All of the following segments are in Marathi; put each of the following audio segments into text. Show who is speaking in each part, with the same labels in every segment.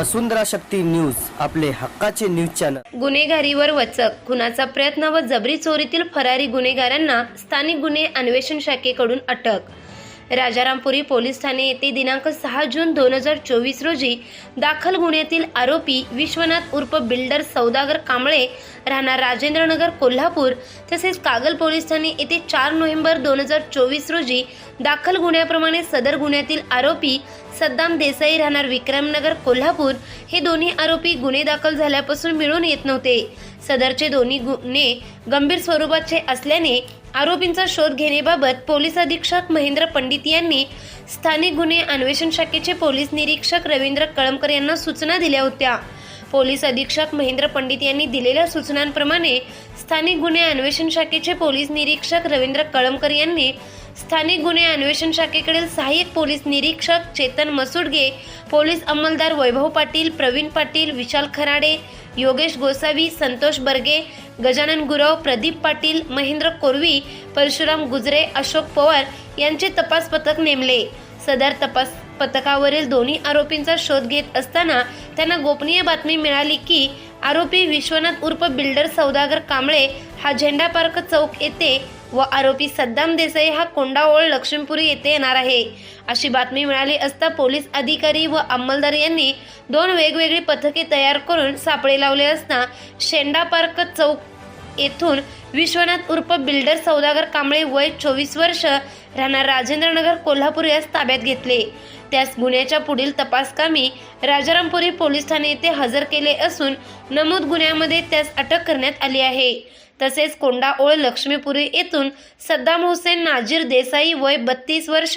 Speaker 1: वसुंधरा शक्ती न्यूज आपले हक्काचे न्यूज चॅनल.
Speaker 2: गुन्हेगारीवर वचक खुनाचा प्रयत्न व जबरी चोरीतील फरारी गुन्हेगारांना स्थानिक गुन्हे अन्वेषण शाखेकडून अटक. राजारामपुरी पोलीस ठाणे येथे दिनांक सहा जून दोन हजार चोवीस रोजी दाखल गुन्ह्यातील आरोपी विश्वनाथ उर्फ बिल्डर सौदागर कांबळे राहणार राजेंद्रनगर कोल्हापूर तसेच कागल पोलीस ठाणे येथे चार नोव्हेंबर दोन हजार चोवीस रोजी दाखल गुन्ह्याप्रमाणे सदर गुन्ह्यातील आरोपी सद्दाम देसाई राहणार विक्रमनगर कोल्हापूर हे दोन्ही आरोपी गुन्हे दाखल झाल्यापासून मिळून येत नव्हते. सदरचे दोन्ही गुन्हे गंभीर स्वरूपाचे असल्याने आरोपींचा शोध घेण्याबाबत पोलीस अधीक्षक महेंद्र पंडित यांनी स्थानिक गुन्हे अन्वेषण शाखेचे पोलीस निरीक्षक रवींद्र कळमकर यांना सूचना दिल्या होत्या. पोलीस अधीक्षक महेंद्र पंडित यांनी दिलेल्या सूचनांप्रमाणे स्थानिक गुन्हे अन्वेषण शाखेचे पोलीस निरीक्षक रवींद्र कळमकर यांनी स्थानिक गुन्हे अन्वेषण शाखेकडील सहाय्यक पोलीस निरीक्षक चेतन मसुडगे पोलीस अंमलदार वैभव पाटील प्रवीण पाटील विशाल खराडे योगेश गोसावी संतोष बर्गे गजानन गुरव प्रदीप पाटील महेंद्र कोरवी परशुराम गुजरे अशोक पवार यांचे तपास पथक नेमले. सदर तपास पथकावरील दोन्ही आरोपींचा शोध घेत असताना त्यांना गोपनीय बातमी मिळाली की आरोपी विश्वनाथ उर्फ बिल्डर सौदागर कांबळे हा झेंडा पार्क चौक येथे व आरोपी सद्दाम देसाई हा कोंडाओळ लक्ष्मीपुरी येथे येणार आहे. अशी बातमी मिळाली असता पोलीस अधिकारी व अंमलदार यांनी दोन वेगवेगळी पथके तयार करून सापळे लावले असता शेंडा पार्क चौक येथून विश्वनाथ उर्फ बिल्डर सौदागर कांबळे वय चोवीस वर्ष राहणार राजेंद्रनगर कोल्हापूर यास ताब्यात घेतले. त्यास गुन्ह्याच्या पुढील तपासकामी राजारामपुरी पोलीस ठाणे येथे हजर केले असून नमूद गुन्ह्यामध्ये त्यास अटक करण्यात आली आहे. तसेच कोंडाओळ लक्ष्मीपुरी येथून सद्दाम हुसेन नाजीर देसाई वय बत्तीस वर्ष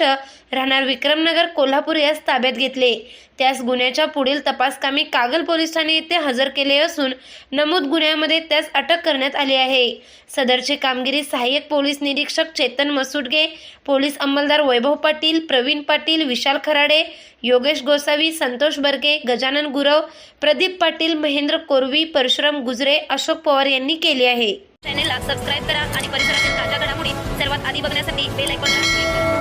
Speaker 2: राहणार विक्रमनगर कोल्हापूर यास ताब्यात घेतले. त्यास गुन्ह्याच्या पुढील तपासकामी कागल पोलीस ठाणे येथे हजर केले असून नमूद गुन्ह्यामध्ये त्यास अटक करण्यात आली आहे. सदरची कामगिरी सहाय्यक पोलीस निरीक्षक चेतन मसुडगे पोलीस अंमलदार वैभव पाटील प्रवीण पाटील विशाल खराडे योगेश गोसावी संतोष बर्गे गजानन गुरव प्रदीप पाटील महेंद्र कोरवी परशुराम गुजरे अशोक पवार यांनी केली आहे.
Speaker 3: चॅनेलला सबस्क्राईब करा आणि परिसरातील ताज्या घडामोडी सर्वात आधी बघण्यासाठी बेल आयकॉनला क्लिक करा.